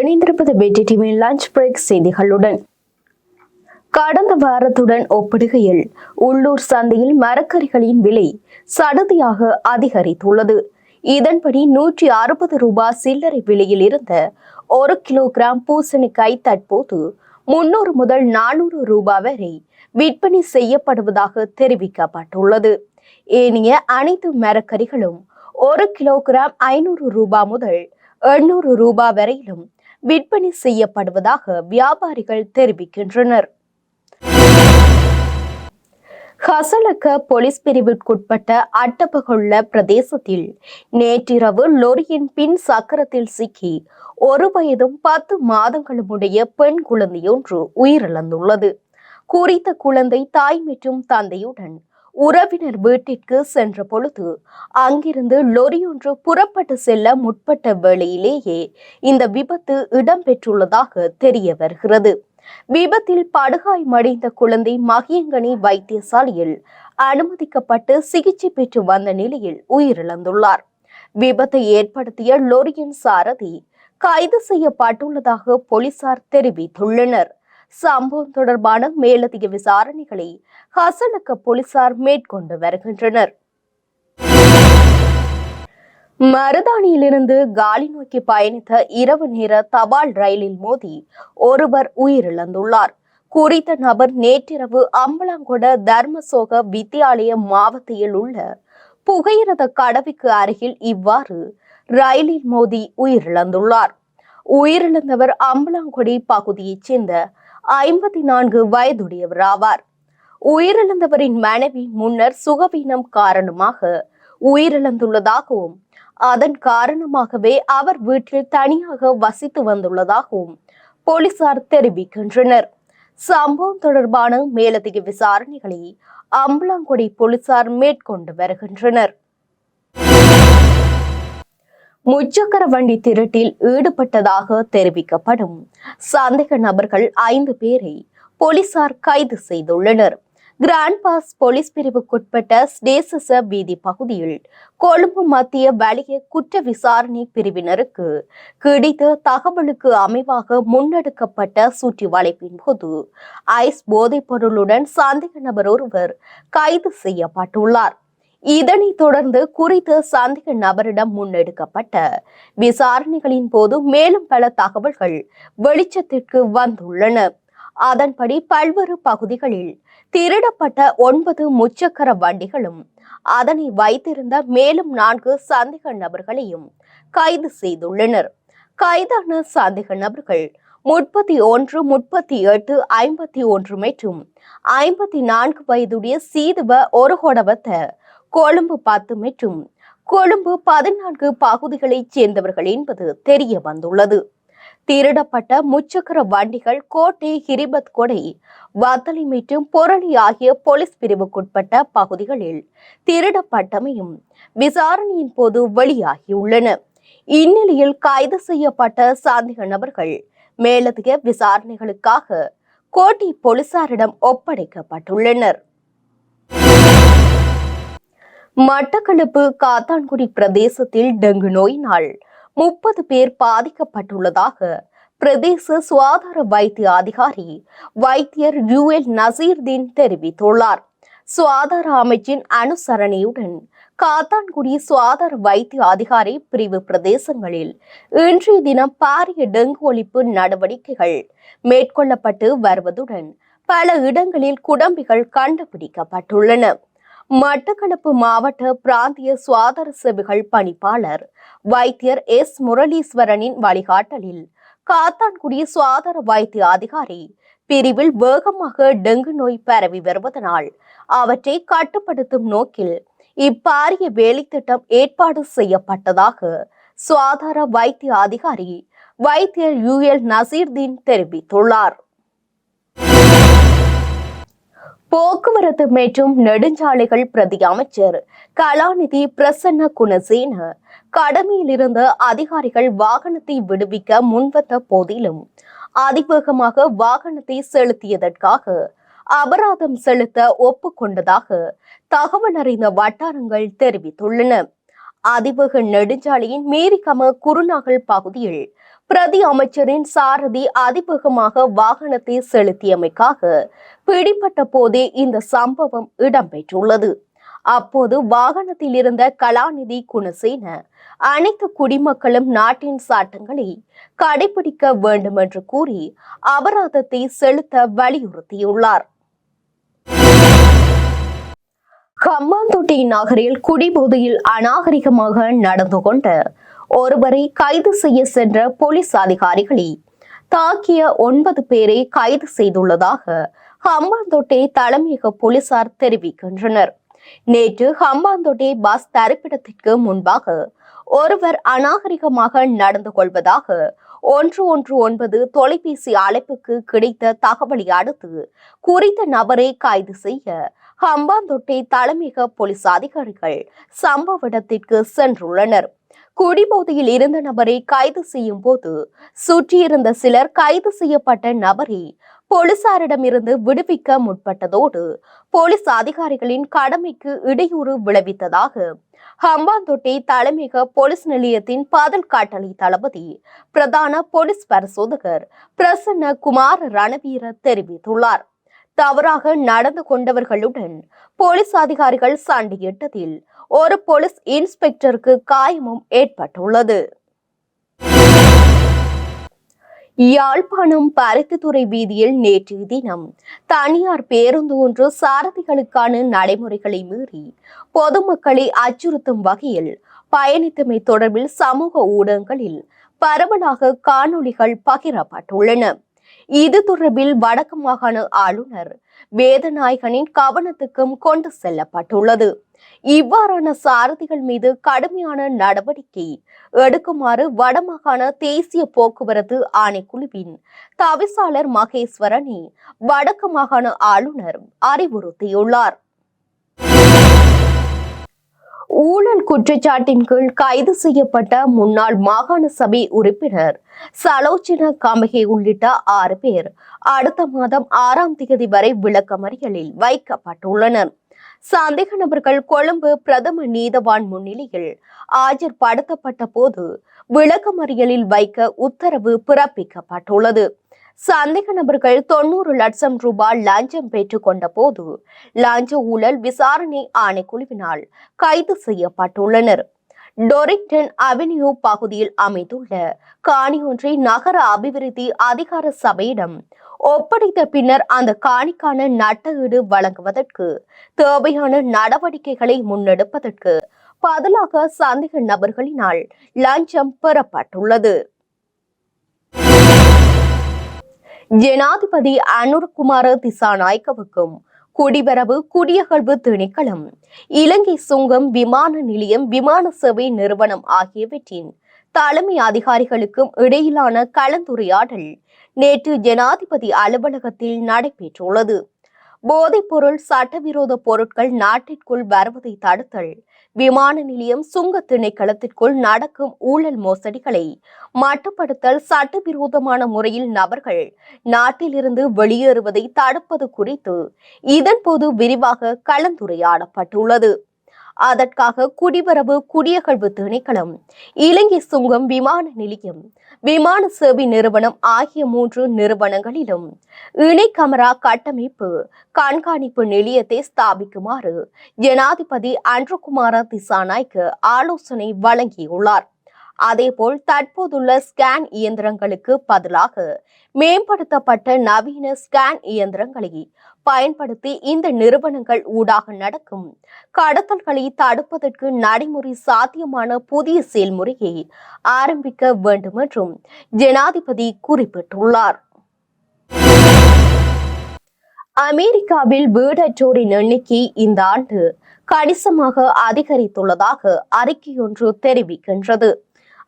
இணைந்திருப்பது பெட்டி டிவியின் லஞ்ச் பிரேக் செய்திகளுடன். கடந்த வாரத்துடன் ஒப்பிடுகையில் உள்ளூர் சந்தையில் மரக்கறிகளின் விலை சடுதியாக அதிகரித்துள்ளது. இதன்படி நூற்றி அறுபது ரூபாய் சில்லறை விலையில் இருந்த ஒரு கிலோகிராம் பூசணிக்காய் தற்போது முன்னூறு முதல் நானூறு ரூபாய் வரை விற்பனை செய்யப்படுவதாக தெரிவிக்கப்பட்டுள்ளது. ஏனைய அனைத்து மரக்கறிகளும் ஒரு கிலோகிராம் ஐநூறு ரூபாய் முதல் எண்ணூறு ரூபாய் வரையிலும் விற்பனை செய்யப்படுவதாக வியாபாரிகள் தெரிவிக்கின்றனர். ஹசலக்க போலீஸ் பிரிவிற்குட்பட்ட அட்டபகுள்ள பிரதேசத்தில் நேற்றிரவு லொரியின் பின் சக்கரத்தில் சிக்கி ஒரு வயதும் பத்து மாதங்களுமுடைய பெண் குழந்தையொன்று உயிரிழந்துள்ளது. குறித்த குழந்தை தாய் மற்றும் தந்தையுடன் உறவினர் வீட்டிற்கு சென்ற பொழுது அங்கிருந்து லொரியொன்று புறப்பட்டு செல்ல முற்பட்ட வேளையிலேயே இந்த விபத்து இடம்பெற்றுள்ளதாக தெரிய வருகிறது. விபத்தில் படுகாயமடைந்த குழந்தை மகியங்கனி வைத்தியசாலையில் அனுமதிக்கப்பட்டு சிகிச்சை பெற்று வந்த நிலையில் உயிரிழந்துள்ளார். விபத்தை ஏற்படுத்திய லொரியின் சாரதி கைது செய்யப்பட்டுள்ளதாக போலீசார் தெரிவித்துள்ளனர். சம்பவம் தொடர்பான மேலதிக விசாரணைகளை ஹசனுக்கு போலீசார் மேற்கொண்டு வருகின்றனர். மருதாணியிலிருந்து காலி நோக்கி பயணித்த இரவு நேர தபால் ரயிலில் மோதி ஒருவர் உயிரிழந்துள்ளார். குறித்த நபர் நேற்றிரவு அம்பலாங்கொட தர்மசோக வித்தியாலய மாவட்டத்தில் உள்ள புகையிரத கடவிக்கு அருகில் இவ்வாறு ரயிலில் மோதி உயிரிழந்துள்ளார். உயிரிழந்தவர் அம்பலாங்கொடி பகுதியைச் சேர்ந்த ஐம்பத்தி நான்கு வயதுடையவர் ஆவார் உயிரிழந்தவரின் மனைவி முன்னர் சுகவீனம் காரணமாக உயிரிழந்துள்ளதாகவும் அதன் காரணமாகவே அவர் வீட்டில் தனியாக வசித்து வந்துள்ளதாகவும் போலீசார் தெரிவிக்கின்றனர். சம்பவம் தொடர்பான மேலதிக விசாரணைகளை அம்பலாங்குடி போலீசார் மேற்கொண்டு வருகின்றனர். முச்சக்கர வண்டி திருட்டில் ஈடுபட்டதாக தெரிவிக்கப்படும். சந்தேக நபர்கள் ஐந்து பேரை போலீசார் கைது செய்துள்ளனர். கிராண்ட் பாஸ் போலீஸ் பிரிவுக்குட்பட்ட ஸ்டேசச வீதி பகுதியில் கொழும்பு மத்திய வலிய குற்ற விசாரணை பிரிவினருக்கு கிடைத்த தகவலுக்கு அமைவாக முன்னெடுக்கப்பட்ட சுற்றி வளைப்பின் போது ஐஸ் போதைப் பொருளுடன் சந்தேக நபர் ஒருவர் கைது செய்யப்பட்டுள்ளார். இதனைத் தொடர்ந்து குறித்த சந்தேக நபரிடம் முன்னெடுக்கப்பட்ட விசாரணைகளின் போது மேலும் பல தகவல்கள் வெளிச்சத்திற்கு வந்துள்ளன. அதன்படி பல்வேறு பகுதிகளில் திருடப்பட்ட ஒன்பது முச்சக்கர வண்டிகளும் அதனை வைத்திருந்த மேலும் நான்கு சந்தேக நபர்களையும் கைது செய்துள்ளனர். கைதான சந்தேக நபர்கள் முப்பத்தி ஒன்று முப்பத்தி எட்டு ஐம்பத்தி ஒன்று மற்றும் ஐம்பத்தி நான்கு வயதுடைய சீதுவ ஒரு கொடவத்த கொழும்பு பத்து மற்றும் கொழும்பு பதினான்கு பகுதிகளைச் சேர்ந்தவர்கள் என்பது தெரிய வந்துள்ளது. திருடப்பட்ட முச்சக்கர வண்டிகள் கோட்டை ஹிரிபத் கொடை வத்தலை மற்றும் பொருளி ஆகிய போலீஸ் பிரிவுக்குட்பட்ட பகுதிகளில் திருடப்பட்டமையும் விசாரணையின் போது வெளியாகியுள்ளன. இந்நிலையில் கைது செய்யப்பட்ட சந்தேக நபர்கள் மேலதிக விசாரணைகளுக்காக கோட்டை போலீசாரிடம் ஒப்படைக்கப்பட்டுள்ளனர். மட்டக்களப்பு காத்தான்குடி பிரதேசத்தில் டெங்கு நோயினால் முப்பது பேர் பாதிக்கப்பட்டுள்ளதாக பிரதேச சுகாதார வைத்திய அதிகாரி வைத்தியர் யூஎல் நசீர்தீன் தெரிவித்துள்ளார். சுகாதார அமைச்சின் அனுசரணையுடன் காத்தான்குடி சுகாதார வைத்திய அதிகாரி பிரிவு பிரதேசங்களில் இன்றைய தினம் பாரிய டெங்கு ஒழிப்பு நடவடிக்கைகள் மேற்கொள்ளப்பட்டு வருவதுடன் பல இடங்களில் குடம்பிகள் கண்டுபிடிக்கப்பட்டுள்ளன. மட்டக்களப்பு மாவட்ட பிராந்திய சுவாதார சேவைகள் பணிப்பாளர் வைத்தியர் எஸ் முரளீஸ்வரனின் வழிகாட்டலில் காத்தான்குடி சுவாதார வைத்திய அதிகாரி பிரிவில் வேகமாக டெங்கு நோய் பரவி வருவதனால் அவற்றை கட்டுப்படுத்தும் நோக்கில் இப்பாரிய வேலைத்திட்டம் ஏற்பாடு செய்யப்பட்டதாக சுவாதார வைத்திய அதிகாரி வைத்தியர் யு எல் நசீர்தீன் தெரிவித்துள்ளார். போக்குவரத்து மற்றும் நெடுஞ்சாலைகள் பிரதி அமைச்சர் கலாநிதி பிரசன்ன குணசேன கடமையில் அதிகாரிகள் வாகனத்தை விடுவிக்க முன்வந்த போதிலும் அதிவேகமாக வாகனத்தை செலுத்தியதற்காக அபராதம் செலுத்த ஒப்புக்கொண்டதாக தகவல் அறிந்த வட்டாரங்கள் தெரிவித்துள்ளன. அதிவேக நெடுஞ்சாலையின் மேரிகம குருநாகல் பகுதியில் பிரதி அமைச்சரின் சாரதி அதிவேகமாக வாகனத்தை செலுத்தியமைக்காக பிடிபட்ட போதே இந்த சம்பவம் இடம்பெற்றுள்ளது. அப்போது வாகனத்தில் இருந்த கலாநிதி குணசேன அனைத்து குடிமக்களும் நாட்டின் சட்டங்களை கடைபிடிக்க வேண்டும் என்று கூறி அபராதத்தை செலுத்த வலியுறுத்தியுள்ளார். ஹம்பாந்தோட்டை நகரில் குடிபோதையில் அநாகரிகமாக நடந்து கொண்ட ஒருவரை கைது செய்ய சென்ற போலீஸ் அதிகாரிகளை தாக்கிய ஒன்பது பேரை கைது செய்துள்ளதாக ஹம்பாந்தோட்டை தலைமையக போலீசார் தெரிவிக்கின்றனர். நேற்று ஹம்பாந்தோட்டை பஸ் தரிப்பிடத்திற்கு முன்பாக ஒருவர் அநாகரிகமாக நடந்து கொள்வதாக ஒன்று ஒன்று ஒன்பது தொலைபேசி அழைப்புக்கு கிடைத்த தகவலை அடுத்து குறித்த நபரை கைது செய்ய ஹம்பாந்தோட்டை தலைமையக போலீஸ் அதிகாரிகள் சம்பவ இடத்திற்கு சென்றுள்ளனர். குடிபோதையில் இருந்த நபரை கைது செய்யும் போது சுற்றியிருந்த சிலர் கைது செய்யப்பட்ட நபரை போலீசாரிடமிருந்து விடுவிக்க முற்பட்டதோடு போலீஸ் அதிகாரிகளின் கடமைக்கு இடையூறு விளைவித்ததாக ஹம்பாந்தோட்டை தலைமையக போலீஸ் நிலையத்தின் பாதல் காட்டளை தளபதி பிரதான போலீஸ் பரிசோதகர் பிரசன்ன குமார் ரணவீர தெரிவித்துள்ளார். தவறாக நடந்து கொண்டவர்களுடன் போலீஸ் அதிகாரிகள் சண்டையிட்டதில் ஒரு போலீஸ் இன்ஸ்பெக்டருக்கு காயமும் ஏற்பட்டுள்ளது. யாழ்ப்பாணம் பருத்தித்துறை வீதியில் நேற்று தினம் தனியார் பேருந்து ஒன்று சாரதிகளுக்கான நடைமுறைகளை மீறி பொதுமக்களை அச்சுறுத்தும் வகையில் பயணித்தமை தொடர்பில் சமூக ஊடகங்களில் பரவலாக காணொளிகள் பகிரப்பட்டுள்ளன. இது தொடர்பில் வடக்கு மாகாண ஆளுநர் வேதநாயகனின் கவனத்துக்கும் கொண்டு செல்லப்பட்டுள்ளது. இவ்வாறான சாரதிகள் மீது கடுமையான நடவடிக்கை எடுக்குமாறு வடமாகாண தேசிய போக்குவரத்து ஆணைக்குழுவின் தவிசாளர் மகேஸ்வரனை வடக்கு மாகாண ஆளுநர் அறிவுறுத்தியுள்ளார். ஊழல் குற்றச்சாட்டின் கீழ் கைது செய்யப்பட்ட முன்னாள் மாகாண சபை உறுப்பினர் சலோச்சன கமகே உள்ளிட்ட ஆறு பேர் அடுத்த மாதம் ஆறாம் தேதி வரை விளக்கமறியலில் வைக்கப்பட்டுள்ளனர். சந்தேக நபர்கள் கொழும்பு பிரதம நீதவான் முன்னிலையில் ஆஜர்படுத்தப்பட்ட போது விளக்கமறியலில் வைக்க உத்தரவு பிறப்பிக்கப்பட்டுள்ளது. சந்தேக நபர்கள் தொண்ணூறு லட்சம் ரூபாய் லஞ்சம் பெற்றுக் கொண்ட போது லஞ்ச ஊழல் விசாரணை ஆணைக்குழுவினால் கைது செய்யப்பட்டுள்ளனர். டொரிங்டன் அவென்யூ பகுதியில் அமைந்துள்ள காணி ஒன்றை நகர அபிவிருத்தி அதிகார சபையிடம் ஒப்படைத்த பின்னர் அந்த காணிக்கான நட்டஈடு வழங்குவதற்கு தேவையான நடவடிக்கைகளை முன்னெடுப்பதற்கு பதிலாக சந்தேக நபர்களினால் லஞ்சம் பெறப்பட்டுள்ளது. ஜனாதிபதி அனுர்குமார திசாநாயக்கவுக்கும் குடிவரவு குடியகழ்வு திணைக்களம் இலங்கை சுங்கம் விமான நிலையம் விமான சேவை நிறுவனம் ஆகியவற்றின் தலைமை அதிகாரிகளுக்கும் இடையிலான கலந்துரையாடல் நேற்று ஜனாதிபதி அலுவலகத்தில் நடைபெற்றுள்ளது. போதைப்பொருள் சட்டவிரோத பொருட்கள் நாட்டிற்குள் வருவதை தடுத்தல் விமான நிலையம் சுங்க திணைக்களத்திற்குள் நடக்கும் ஊழல் மோசடிகளை மட்டுப்படுத்தல் சட்டவிரோதமான முறையில் நபர்கள் நாட்டிலிருந்து வெளியேறுவதை தடுப்பது குறித்து இதன்போது விரிவாக கலந்துரையாடப்பட்டுள்ளது. அதற்காக குடிவரவு குடியகழ்வு திணைக்களம் இலங்கை சுங்கம் விமான நிலையம் விமான சேவை நிறுவனம் ஆகிய மூன்று நிறுவனங்களிலும் இணை கமரா கட்டமைப்பு கண்காணிப்பு நிலையத்தை ஸ்தாபிக்குமாறு ஜனாதிபதி அன்ருகுமார திசாநாய்க்கு ஆலோசனை வழங்கியுள்ளார். அதேபோல் தற்போதுள்ள ஸ்கேன் இயந்திரங்களுக்கு பதிலாக மேம்படுத்தப்பட்ட நவீன ஸ்கேன் இயந்திரங்களை பயன்படுத்தி இந்த நிறுவனங்கள் ஊடாக நடக்கும். கடத்தல்களை தடுப்பதற்கு நடைமுறை சாத்தியமான புதிய செயல்முறையை ஆரம்பிக்க வேண்டும் என்றும் ஜனாதிபதி குறிப்பிட்டுள்ளார். அமெரிக்காவில் வீடற்றோரின் எண்ணிக்கை இந்த ஆண்டு கணிசமாக அதிகரித்துள்ளதாக அறிக்கையொன்று தெரிவிக்கின்றது.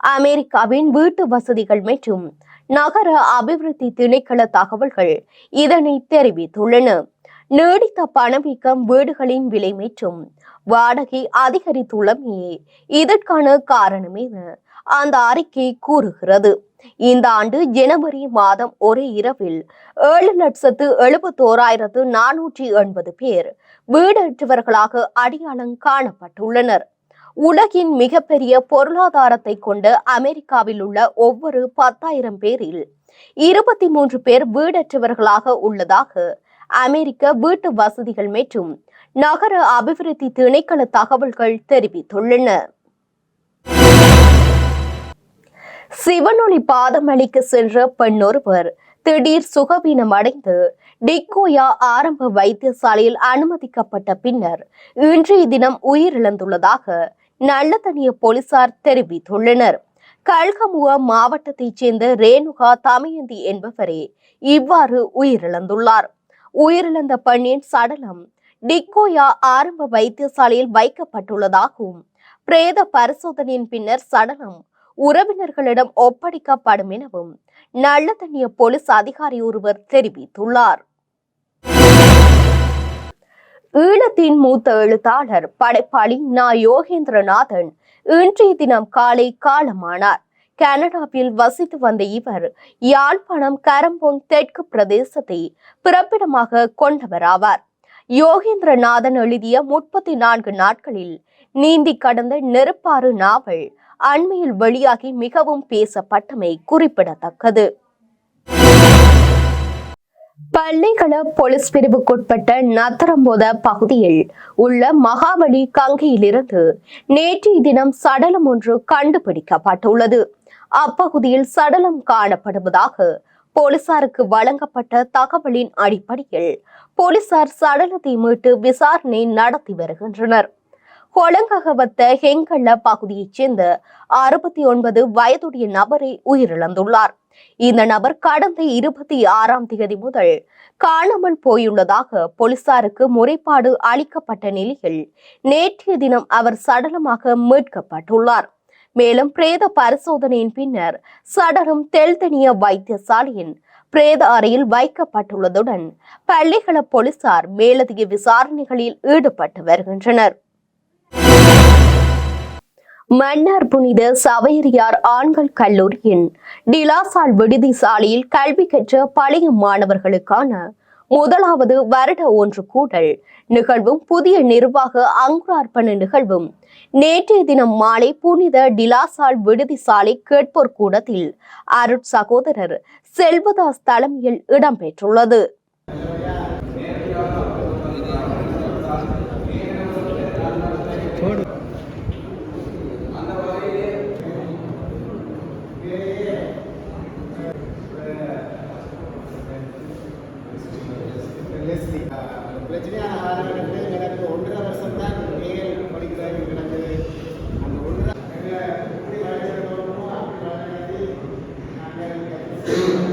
அமெரிக்காவின் வீட்டு வசதிகள் மற்றும் நகர அபிவிருத்தி திணைக்கள தகவல்கள் இதனை தெரிவித்துள்ளன. நீடித்த பணவீக்கம் வீடுகளின் விலை மற்றும் வாடகை அதிகரித்துள்ளமையே இதற்கான காரணம் என அந்த அறிக்கை கூறுகிறது. இந்த ஆண்டு ஜனவரி மாதம் ஒரே இரவில் ஏழு லட்சத்து எழுபத்தோராயிரத்து நானூற்றி எண்பது பேர் வீடற்றவர்களாக அடையாளம் காணப்பட்டுள்ளனர். உலகின் மிகப்பெரிய பொருளாதாரத்தை கொண்ட அமெரிக்காவில் உள்ள ஒவ்வொரு பத்தாயிரம் பேரில் இருபத்தி மூன்று பேர் வீடற்றவர்களாக உள்ளதாக அமெரிக்க வீட்டு வசதிகள் மற்றும் நகர அபிவிருத்தி திணைக்கள தகவல்கள் தெரிவித்துள்ளன. சிவனொளி பாதமளிக்க சென்ற பெண்ணொருவர் திடீர் சுகவீனம் அடைந்து டிக்கோயா ஆரம்ப வைத்தியசாலையில் அனுமதிக்கப்பட்ட பின்னர் இன்றைய தினம் உயிரிழந்துள்ளதாக நல்லதனிய போலீசார் தெரிவித்துள்ளனர். கல்கமுவா மாவட்டத்தைச் சேர்ந்த ரேணுகா தமயந்தி என்பவரே இவ்வாறு உயிரிழந்துள்ளார். உயிரிழந்த பெண்ணின் சடலம் டிக்கோயா ஆரம்ப வைத்தியசாலையில் வைக்கப்பட்டுள்ளதாகவும் பிரேத பரிசோதனையின் பின்னர் சடலம் உறவினர்களிடம் ஒப்படைக்கப்படும் எனவும் நல்லதண்ணிய போலீஸ் அதிகாரி ஒருவர் தெரிவித்துள்ளார். ஈழத்தின் மூத்த எழுத்தாளர் படைப்பாளி நா. யோகேந்திரநாதன் இன்றைய தினம் காலை காலமானார். கனடாவில் வசித்து வந்த இவர் யாழ்ப்பாணம் கரம்பொன் தெற்கு பிரதேசத்தை பிறப்பிடமாக கொண்டவராவார். யோகேந்திரநாதன் எழுதிய முப்பத்தி நான்கு நாட்களில் நீந்தி கடந்த நெருப்பாறு நாவல் அண்மையில் வெளியாகி மிகவும் பேசப்பட்டமை குறிப்பிடத்தக்கது. பள்ளிகள போலீஸ் பிரிவுக்குட்பட்ட நத்தரம்போத பகுதியில் உள்ள மகாபலி கங்கையிலிருந்து நேற்றைய தினம் சடலம் ஒன்று கண்டுபிடிக்கப்பட்டுள்ளது. அப்பகுதியில் சடலம் காணப்படுவதாக போலீசாருக்கு வழங்கப்பட்ட தகவலின் அடிப்படையில் போலீசார் சடலத்தை மீட்டு விசாரணை நடத்தி வருகின்றனர். கொலங்ககவத்த ஹெங்கல்ல பகுதியைச் சேர்ந்த அறுபத்தி ஒன்பது வயதுடைய நபரை உயிரிழந்துள்ளார். இந்த நபர் கடந்த இருபத்தி ஆறாம் தேதி முதல் காணாமல் போயுள்ளதாக போலீசாருக்கு முறைப்பாடு அளிக்கப்பட்ட நிலையில் நேற்றைய தினம் அவர் சடலமாக மீட்கப்பட்டுள்ளார். மேலும் பிரேத பரிசோதனையின் பின்னர் சடலம் தெல்தனிய வைத்தியசாலையின் பிரேத அறையில் வைக்கப்பட்டுள்ளதுடன் பள்ளிகள போலீசார் மேலதிக விசாரணைகளில் ஈடுபட்டு வருகின்றனர். மன்னார் புனித சவேரியார் ஆண்கள் கல்லூரியின் டிலாசால் விடுதி சாலையில் கல்வி கற்ற பழைய மாணவர்களுக்கான முதலாவது வருட ஒன்று கூடல். நிகழ்வும் புதிய நிர்வாக அங்குரார்ப்பண நிகழ்வும். நேற்றைய தினம் மாலை புனித டிலாசால் விடுதி சாலை கேட்போர் கூடத்தில் அருட் சகோதரர் செல்வதாஸ் தலைமையில் இடம்பெற்றுள்ளது. Deus.